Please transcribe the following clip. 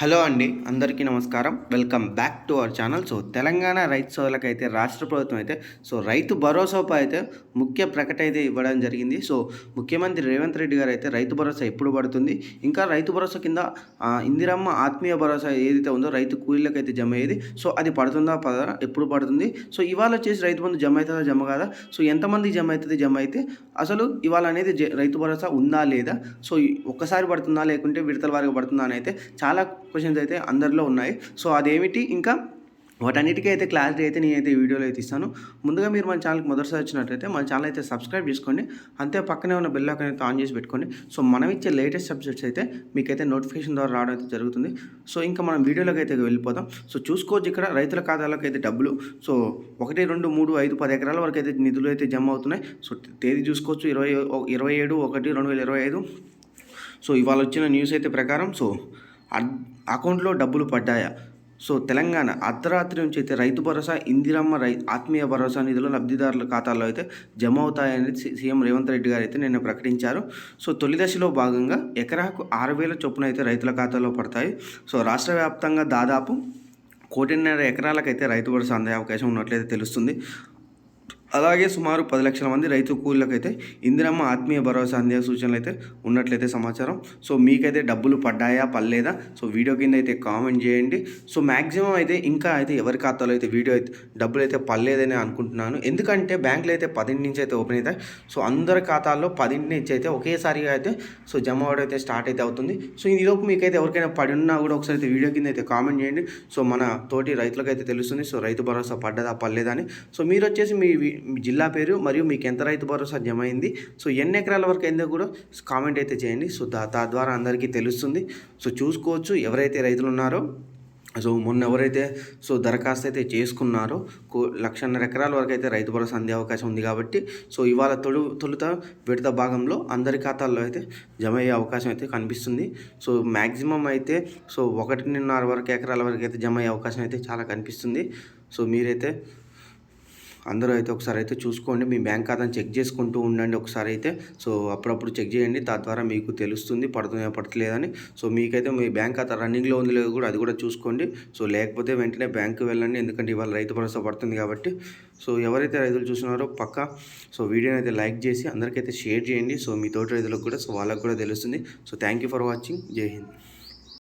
Hello అండి అందరికీ నమస్కారం. Welcome back to our channel. So Telangana రైతు సోదరులకు రాష్ట్ర ప్రభుత్వం అయితే సో రైతు భరోసాపై అయితే ముఖ్య ప్రకటన అయితే ఇవ్వడం జరిగింది. సో ముఖ్యమంత్రి రేవంత్ రెడ్డి గారు అయితే రైతు భరోసా ఎప్పుడు పడుతుంది? ఇంకా రైతు భరోసా కింద ఇందిరమ్మ ఆత్మీయ భరోసా ఏదైతే ఉందో రైతు కూలీలకు అయితే జమ అయ్యేది సో అది పడుతుందా పదా ఎప్పుడు పడుతుంది? సో ఇవాళ వచ్చేసి రైతు బంధు జమ అవుతుందా జమ కాదా? సో ఎంతమంది జమ అవుతుంది జమ అయితే అసలు ఇవాళ అనేది జ- రైతు భరోసా ఉందా లేదా? సో ఒక్కసారి పడుతుందా లేకుంటే విడతల వారికి పడుతుందా అని అయితే చాలా క్వశ్చన్స్ అయితే అందరిలో ఉన్నాయి. సో అదేమిటి? ఇంకా వాటన్నిటికీ అయితే క్లారిటీ అయితే నేనైతే ఈ వీడియోలో అయితే ఇస్తాను. ముందుగా మీరు మన ఛానల్కి మొదటిసారి వచ్చినట్లయితే మన ఛానల్ అయితే సబ్స్క్రైబ్ చేసుకోండి. అంతే పక్కనే ఉన్న బెల్ ఐకాన్ అయితే ఆన్ చేసి పెట్టుకోండి. సో మనం ఇచ్చే లేటెస్ట్ సబ్జెక్ట్స్ అయితే మీకైతే నోటిఫికేషన్ ద్వారా రావడం అయితే జరుగుతుంది. సో ఇంకా మనం వీడియోలోకి అయితే వెళ్ళిపోదాం. సో చూసుకోవచ్చు ఇక్కడ రైతుల ఖాతాలోకి అయితే డబ్బులు. సో ఒకటి రెండు మూడు ఐదు పది ఎకరాల వరకు అయితే నిధులు అయితే జమ అవుతున్నాయి. సో తేదీ చూసుకోవచ్చు. ఇరవై ఇరవై ఏడు ఒకటి రెండు వేల ఇరవై ఐదు. సో ఇవాళ వచ్చిన న్యూస్ అయితే ప్రకారం. సో అకౌంట్లో డబ్బులు పడ్డాయా? సో తెలంగాణ అర్ధరాత్రి నుంచి అయితే రైతు భరోసా ఇందిరమ్మ రై ఆత్మీయ భరోసా నిధులు లబ్ధిదారుల ఖాతాల్లో అయితే జమ అవుతాయని సీఎం రేవంత్ రెడ్డి గారు అయితే నిన్న ప్రకటించారు. సో తొలి దశలో భాగంగా ఎకరాకు ఆరు వేల చొప్పున అయితే రైతుల ఖాతాలో పడతాయి. సో రాష్ట్ర వ్యాప్తంగా దాదాపు కోటిన్నర ఎకరాలకైతే రైతు భరోసా అందే అవకాశం ఉన్నట్లయితే తెలుస్తుంది. అలాగే సుమారు పది లక్షల మంది రైతు కూలీలకైతే ఇందిరమ్మ ఆత్మీయ భరోసా అందే సూచనలు అయితే ఉన్నట్లయితే సమాచారం. సో మీకైతే డబ్బులు పడ్డాయా పర్లేదా సో వీడియో కింద అయితే కామెంట్ చేయండి. సో మ్యాక్సిమం అయితే ఇంకా అయితే ఎవరి ఖాతాలో అయితే వీడియో అయితే డబ్బులు అయితే పడలేదని అనుకుంటున్నాను. ఎందుకంటే బ్యాంకులు అయితే పదింటి నుంచి అయితే ఓపెన్ అవుతాయి. సో అందరి ఖాతాల్లో పదింటి నుంచి అయితే ఒకేసారిగా అయితే సో జమ అవడం అయితే స్టార్ట్ అయితే అవుతుంది. సో ఈలోపు మీకైతే ఎవరికైనా పడి ఉన్నా కూడా ఒకసారి అయితే వీడియో కింద అయితే కామెంట్ చేయండి. సో మన తోటి రైతులకైతే తెలుస్తుంది. సో రైతు భరోసా పడ్డదా పర్లేదా అని. సో మీరు వచ్చేసి మీ వి- మీ జిల్లా పేరు మరియు మీకు ఎంత రైతు భరోసా జమ అయింది సో ఎన్ని ఎకరాల వరకు అయిందో కూడా కామెంట్ అయితే చేయండి. సో దా తద్వారా అందరికీ తెలుస్తుంది. సో చూసుకోవచ్చు ఎవరైతే రైతులు ఉన్నారో సో మొన్న ఎవరైతే సో దరఖాస్తు అయితే చేసుకున్నారో కో లక్షన్నర ఎకరాల వరకు అయితే రైతు భరోసా అందే అవకాశం ఉంది కాబట్టి సో ఇవాళ తొడు తొలుత విడత భాగంలో అందరి ఖాతాల్లో అయితే జమ అయ్యే అవకాశం అయితే కనిపిస్తుంది. సో మ్యాక్సిమం అయితే సో ఒకటిన్నర వరకు ఎకరాల వరకు అయితే జమ అయ్యే అవకాశం అయితే చాలా కనిపిస్తుంది. సో మీరైతే అందరూ అయితే ఒకసారి అయితే చూసుకోండి. మీ బ్యాంక్ ఖాతాను చెక్ చేసుకుంటూ ఉండండి ఒకసారి అయితే. సో అప్పుడప్పుడు చెక్ చేయండి. తద్వారా మీకు తెలుస్తుంది పడుతుందా పడట్లేదని. సో మీకైతే మీ బ్యాంక్ ఖాతా రన్నింగ్లో ఉంది లేదు కూడా అది కూడా చూసుకోండి. సో లేకపోతే వెంటనే బ్యాంకు వెళ్ళండి. ఎందుకంటే ఇవాళ రైతు భరోసా పడుతుంది కాబట్టి. సో ఎవరైతే రైతులు చూస్తున్నారో పక్క. సో వీడియోని అయితే లైక్ చేసి అందరికైతే షేర్ చేయండి. సో మీ తోటి రైతులకు కూడా సో వాళ్ళకు కూడా తెలుస్తుంది. So thank you for watching. జై హింద్.